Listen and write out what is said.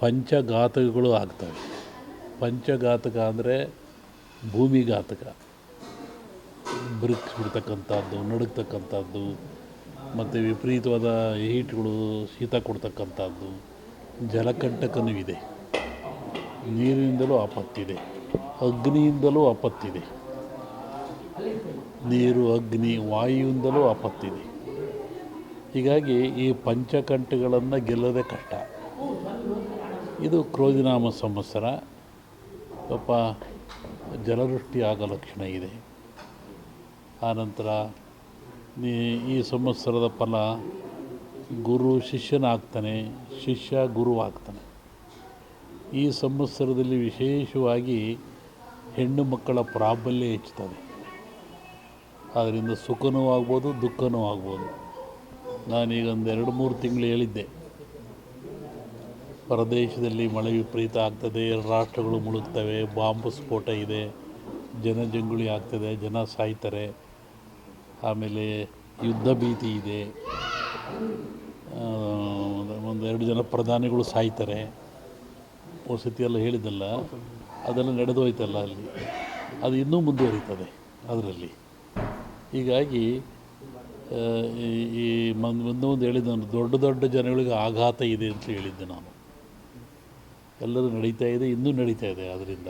ಪಂಚಘಾತಕಗಳು ಆಗ್ತವೆ. ಪಂಚಘಾತಕ ಅಂದರೆ ಭೂಮಿಘಾತಕ. ಬ್ರಿಕ್ಸ್ ಬಿಡ್ತಕ್ಕಂಥದ್ದು ನಡುಗ್ತಕ್ಕಂಥದ್ದು, ಮತ್ತು ವಿಪರೀತವಾದ ಹೀಟ್ಗಳು ಶೀತ ಕೊಡ್ತಕ್ಕಂಥದ್ದು, ಜಲಕಂಟಕನೂ ಇದೆ. ನೀರಿನಿಂದಲೂ ಆಪತ್ತಿದೆ. ಅಗ್ನಿಯಿಂದಲೂ ಆಪತ್ತಿದೆ. ನೀರು, ಅಗ್ನಿ, ವಾಯುವಿಂದಲೂ ಆಪತ್ತಿದೆ. ಹೀಗಾಗಿ ಈ ಪಂಚಕಂಠಗಳನ್ನು ಗೆಲ್ಲೋದೇ ಕಷ್ಟ. ಇದು ಕ್ರೋಧಿನಾಮ ಸಂವತ್ಸರ. ಪಾಪ ಜಲವೃಷ್ಟಿ ಆಗೋ ಲಕ್ಷಣ ಇದೆ. ಆನಂತರ ಈ- ಸಂವತ್ಸರದ ಫಲ ಗುರು ಶಿಷ್ಯನಾಗ್ತಾನೆ, ಶಿಷ್ಯ ಗುರು ಆಗ್ತಾನೆ ಈ ಸಂವತ್ಸರದಲ್ಲಿ ವಿಶೇಷವಾಗಿ ಹೆಣ್ಣು ಮಕ್ಕಳ ಪ್ರಾಬಲ್ಯ ಹೆಚ್ಚುತ್ತದೆ. ಅದರಿಂದ ಸುಖನೂ ಆಗ್ಬೋದು, ದುಃಖನೂ ಆಗ್ಬೋದು. ನಾನೀಗ ಒಂದು ಎರಡು ಮೂರು ತಿಂಗಳು ಹೇಳಿದ್ದೆ. ಪ್ರದೇಶದಲ್ಲಿ ಮಳೆ ವಿಪರೀತ ಆಗ್ತದೆ, ರಾಷ್ಟ್ರಗಳು ಮುಳುಗ್ತವೆ, ಬಾಂಬ್ ಸ್ಫೋಟ ಇದೆ ಜನಜಂಗುಳಿ ಆಗ್ತದೆ, ಜನ ಸಾಯ್ತಾರೆ, ಆಮೇಲೆ ಯುದ್ಧ ಭೀತಿ ಇದೆ ಒಂದು ಒಂದೆರಡು ಜನ ಪ್ರಧಾನಿಗಳು ಸಾಯ್ತಾರೆ. ವಸತಿ ಎಲ್ಲ ಹೇಳಿದ್ದಲ್ಲ, ಅದೆಲ್ಲ ನಡೆದು ಹೋಯ್ತಲ್ಲ ಅಲ್ಲಿ. ಅದು ಇನ್ನೂ ಮುಂದುವರಿತದೆ ಅದರಲ್ಲಿ. ಹೀಗಾಗಿ ಈ- ಮುಂದೆ ಒಂದು ಹೇಳಿದ್ದೆ ದೊಡ್ಡ ದೊಡ್ಡ ಜನಗಳಿಗೆ ಆಘಾತ ಇದೆ ಅಂತ ಹೇಳಿದ್ದೆ ನಾನು. ಎಲ್ಲರೂ ನಡೀತಾ ಇದೆ ಇಂದು ನಡೀತಾ ಇದೆ. ಅದರಿಂದ